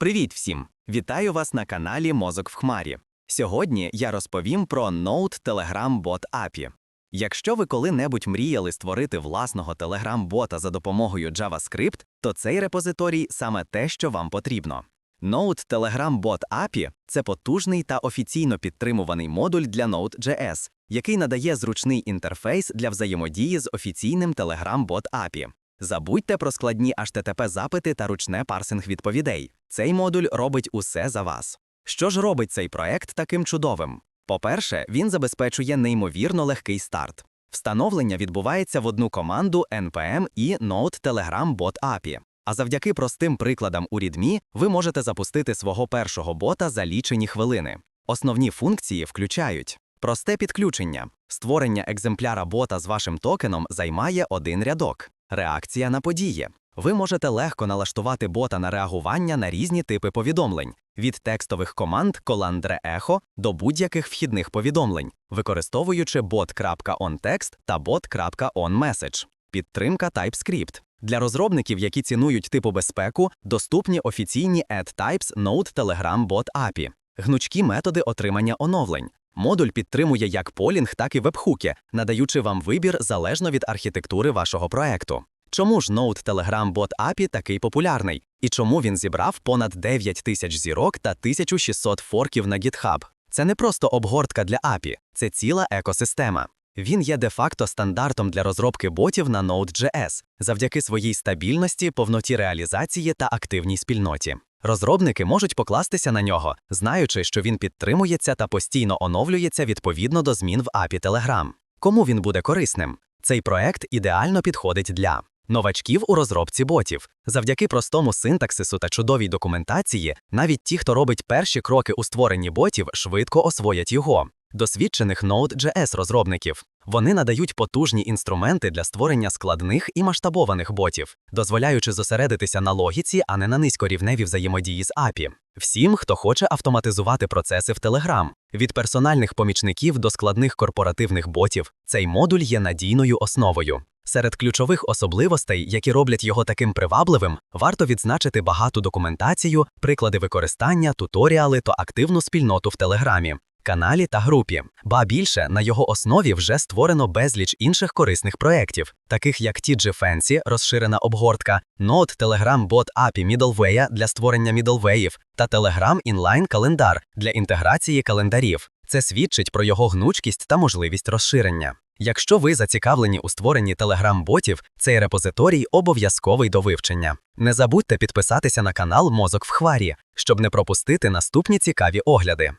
Привіт всім! Вітаю вас на каналі Мозок в Хмарі. Сьогодні я розповім про Node Telegram Bot API. Якщо ви коли-небудь мріяли створити власного Telegram-бота за допомогою JavaScript, то цей репозиторій саме те, що вам потрібно. Node Telegram Bot API – це потужний та офіційно підтримуваний модуль для Node.js, який надає зручний інтерфейс для взаємодії з офіційним Telegram Bot API. Забудьте про складні http запити та ручне парсинг відповідей. Цей модуль робить усе за вас. Що ж робить цей проект таким чудовим? По-перше, він забезпечує неймовірно легкий старт. Встановлення відбувається в одну команду npm і Node Telegram Bot API. А завдяки простим прикладам у README ви можете запустити свого першого бота за лічені хвилини. Основні функції включають просте підключення. Створення екземпляра бота з вашим токеном займає один рядок. Реакція на події. Ви можете легко налаштувати бота на реагування на різні типи повідомлень від текстових команд Colandre Echo до будь-яких вхідних повідомлень, використовуючи bot.onText та bot.onMessage. Підтримка TypeScript. Для розробників, які цінують типу безпеку, доступні офіційні add-types Node Telegram Bot API, гнучкі методи отримання оновлень. Модуль підтримує як полінг, так і вебхуки, надаючи вам вибір залежно від архітектури вашого проекту. Чому ж Node Telegram Bot API такий популярний? І чому він зібрав понад 9 тисяч зірок та 1600 форків на GitHub? Це не просто обгортка для API, це ціла екосистема. Він є де-факто стандартом для розробки ботів на Node.js завдяки своїй стабільності, повноті реалізації та активній спільноті. Розробники можуть покластися на нього, знаючи, що він підтримується та постійно оновлюється відповідно до змін в API Telegram. Кому він буде корисним? Цей проект ідеально підходить для новачків у розробці ботів. Завдяки простому синтаксису та чудовій документації, навіть ті, хто робить перші кроки у створенні ботів, швидко освоять його. Досвідчених Node.js розробників. Вони надають потужні інструменти для створення складних і масштабованих ботів, дозволяючи зосередитися на логіці, а не на низькорівневій взаємодії з API. Всім, хто хоче автоматизувати процеси в Telegram. Від персональних помічників до складних корпоративних ботів, цей модуль є надійною основою. Серед ключових особливостей, які роблять його таким привабливим, варто відзначити багату документацію, приклади використання, туторіали та активну спільноту в Телеграмі, каналі та групі. Ба більше на його основі вже створено безліч інших корисних проєктів, таких як TG Fancy, розширена обгортка, Node Telegram Bot API Middleware для створення мідлвеїв та Telegram Inline календар для інтеграції календарів. Це свідчить про його гнучкість та можливість розширення. Якщо ви зацікавлені у створенні телеграм-ботів, цей репозиторій обов'язковий до вивчення. Не забудьте підписатися на канал Мозок в Хварі, щоб не пропустити наступні цікаві огляди.